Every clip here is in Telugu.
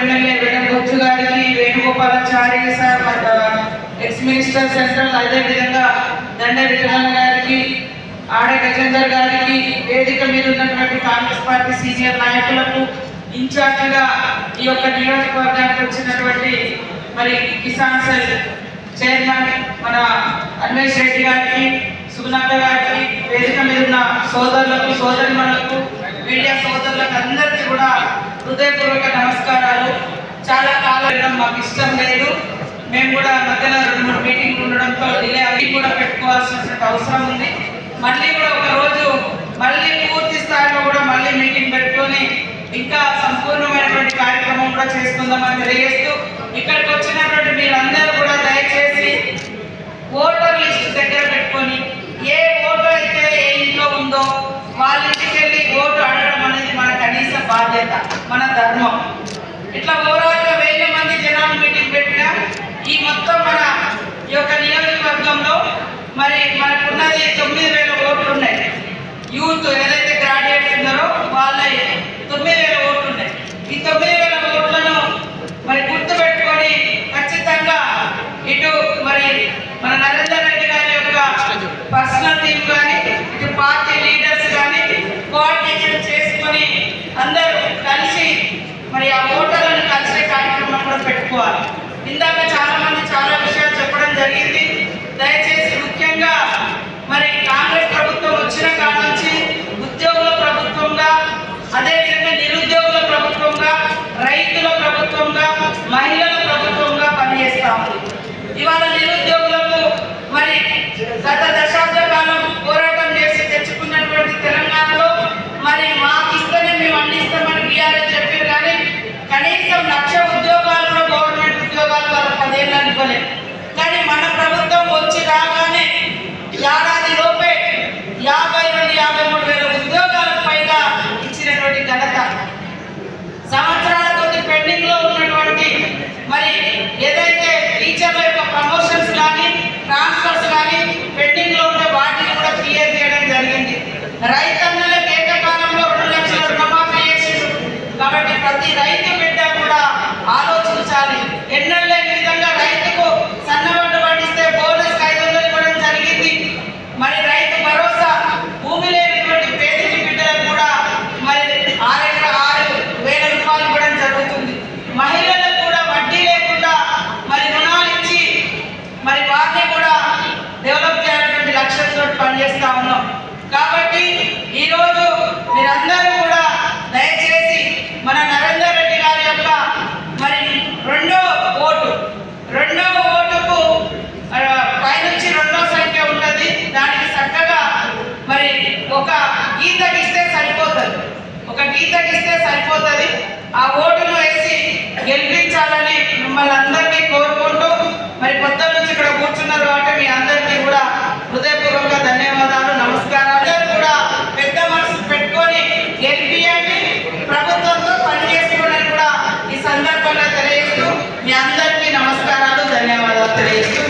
ఎమ్మెల్యే వెనకొచ్చు గారికి Venugopalacharya sir ex minister central అదేవిధంగా దండ విధాన గారికి ఆడ గజేందర్ గారికి వేదిక మీద ఉన్నటువంటి కాంగ్రెస్ పార్టీ సీనియర్ నాయకులకు ఇన్ఛార్జిగా ఈ యొక్క నియోజకవర్గానికి వచ్చినటువంటి మరి కిసాన్ సెల్ చైర్మన్ మన అన్వేష్ రెడ్డి గారికి సుగుణక్క గారికి వేదిక మీద ఉన్న సోదరులకు సోదరిమణులకు మీడియా సోదరులకు అందరికీ కూడా హృదయపూర్వక నమస్కారాలు. చాలా కాలం మాకు ఇష్టం లేదు. మేము కూడా మధ్యలో రెండు మూడు మీటింగ్లు ఉండడంతో డిలే అవి కూడా పెట్టుకోవాల్సినటువంటి అవసరం ఉంది. మళ్ళీ కూడా ఒక రోజు మళ్ళీ పూర్తి స్థాయిలో కూడా మళ్ళీ మీటింగ్ పెట్టుకొని ఇంకా సంపూర్ణమైనటువంటి కార్యక్రమం కూడా చేసుకుందామని తెలియజేస్తూ ఇక్కడికి వచ్చినటువంటి మీరందరూ కూడా దయచేసి మన ధర్మం. ఇట్లా ఓవరాల్ వేల మంది జనాలు మీటింగ్ పెట్టినా ఈ మొత్తం మన ఈ యొక్క నియోజకవర్గంలో మరి మనకున్నది తొమ్మిది వేల ఓట్లు ఉన్నాయి యూత్ ఏదైతే గ్రాడ్యుయేట్స్ ఉన్నారో వాళ్ళ తొమ్మిది వేల ఓట్లు ఉన్నాయి ఈ తొమ్మిది వేల ఓట్లను మరి గుర్తు పెట్టుకొని ఖచ్చితంగా ఇటు మరి మన నరేంద్ర రెడ్డి గారి యొక్క పర్సనల్ టీం కానీ ఇటు పార్టీ లీడర్స్ కానీ కోఆర్డినేషన్ చేసుకొని అందరూ మరి ఆ ఓటర్లను కలిసే కార్యక్రమం కూడా పెట్టుకోవాలి. ఇందాక చాలా మంది చాలా విషయాలు చెప్పడం జరిగింది. దయచేసి ముఖ్యంగా మరి టీతకి ఇస్తే సరిపోతుంది. ఒక టీతకి ఇస్తే సరిపోతుంది. ఆ ఓటును వేసి గెలిపించాలని మిమ్మల్ని అందరినీ కోరుకుంటూ మరి కొత్త నుంచి ఇక్కడ కూర్చున్నారు కాబట్టి మీ అందరికీ కూడా హృదయపూర్వక ధన్యవాదాలు నమస్కారాలు. అందరూ కూడా పెద్ద మనసు పెట్టుకొని గెలిపియండి. ప్రభుత్వంతో పనిచేసుకోవడానికి కూడా ఈ సందర్భంగా తెలియజేస్తూ మీ అందరికీ నమస్కారాలు ధన్యవాదాలు తెలియజేస్తూ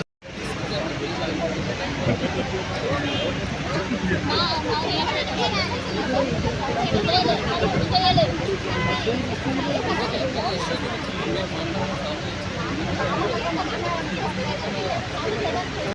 どうもありがとうございました。